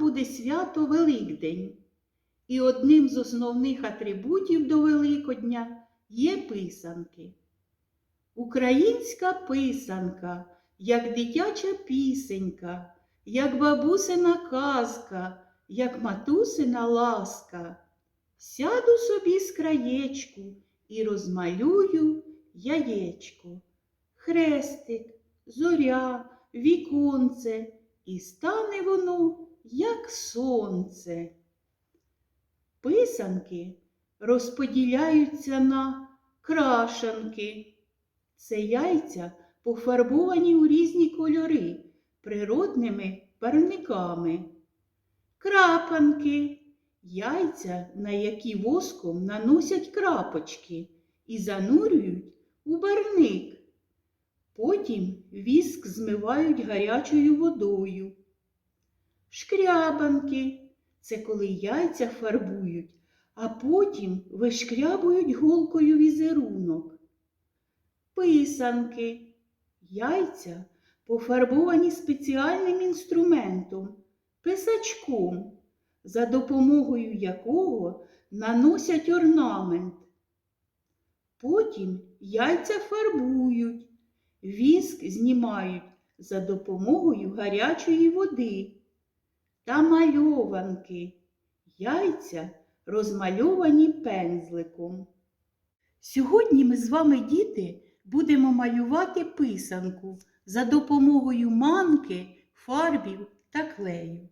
буде свято Великдень. І одним з основних атрибутів до Великодня є писанки. Українська писанка, як дитяча пісенька, як бабусина казка, як матусина ласка. Сяду собі з краєчку і розмалюю яєчко, хрестик, зоря, віконце, і стане воно, як сонце. Писанки розподіляються на крашанки. Це яйця пофарбовані у різні кольори природними парниками. Крапанки яйця, на які воском наносять крапочки і занурюють у барник. Потім віск змивають гарячою водою. Шкрябанки це коли яйця фарбують, а потім вишкрябують голкою візерунок. Писанки. Яйця пофарбовані спеціальним інструментом писачком, за допомогою якого наносять орнамент. Потім яйця фарбують, віск знімають за допомогою гарячої води та мальованки. Яйця розмальовані пензликом. Сьогодні ми з вами, діти, будемо малювати писанку за допомогою манки, фарбів та клею.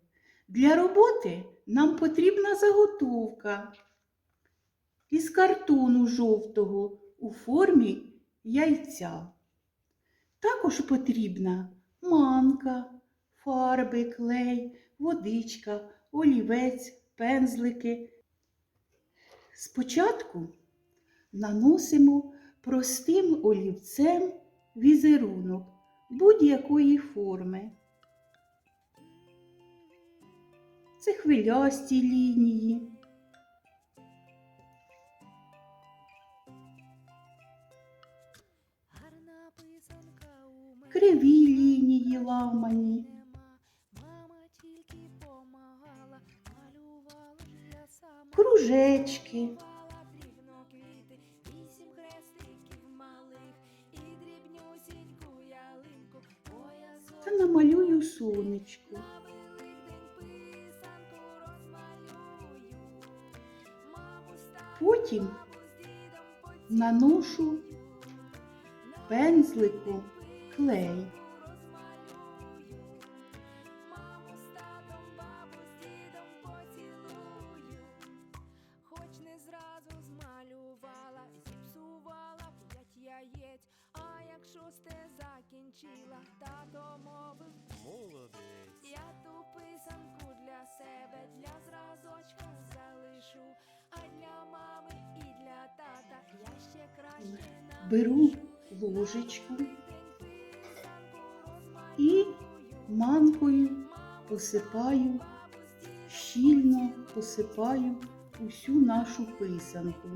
Для роботи нам потрібна заготовка із картону жовтого у формі яйця. Також потрібна манка, фарби, клей, водичка, олівець, пензлики. Спочатку наносимо простим олівцем візерунок будь-якої форми. Це хвилясті лінії. І дрібнюсіньку ялинку. Поясок та намалюю сонечко. Потім наношу пензликом клей. розмалюю. Маму з татом, бабу з дідом поцілую. Хоч не зразу змалювала, зіпсувала п'ять яєць. А як шосте закінчила, тато мовив, Молодець. я ту писанку для себе, для зразочка залишу. А для мами і для тата я ще краще Беру ложечку манкою посипаю, щільно посипаю усю нашу писанку.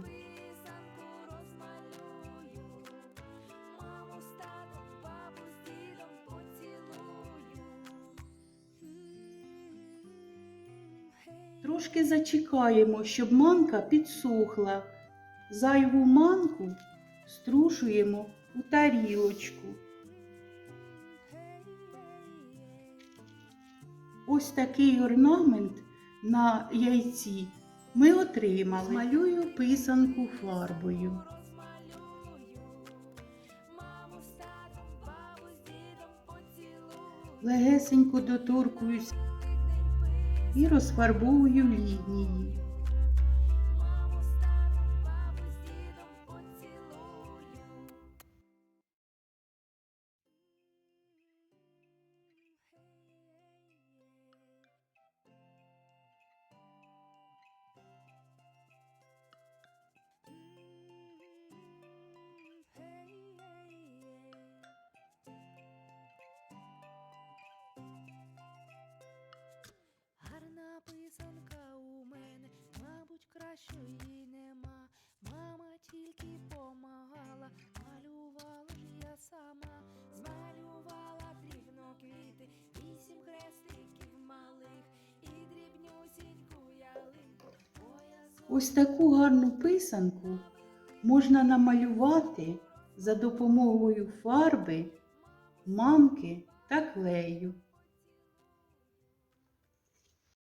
Трошки зачекаємо, щоб манка підсохла. Зайву манку струшуємо у тарілочку. Ось такий орнамент на яйці ми отримали. Малюю писанку фарбою. Легесенько доторкуюсь і розфарбовую лінії. що її нема, мама тільки помагала, малювала ж я сама, змалювала дрібно квіти, вісім хрестиків малих і дрібнюсіньку ялинку. Ось таку гарну писанку можна намалювати за допомогою фарби, мамки та клею.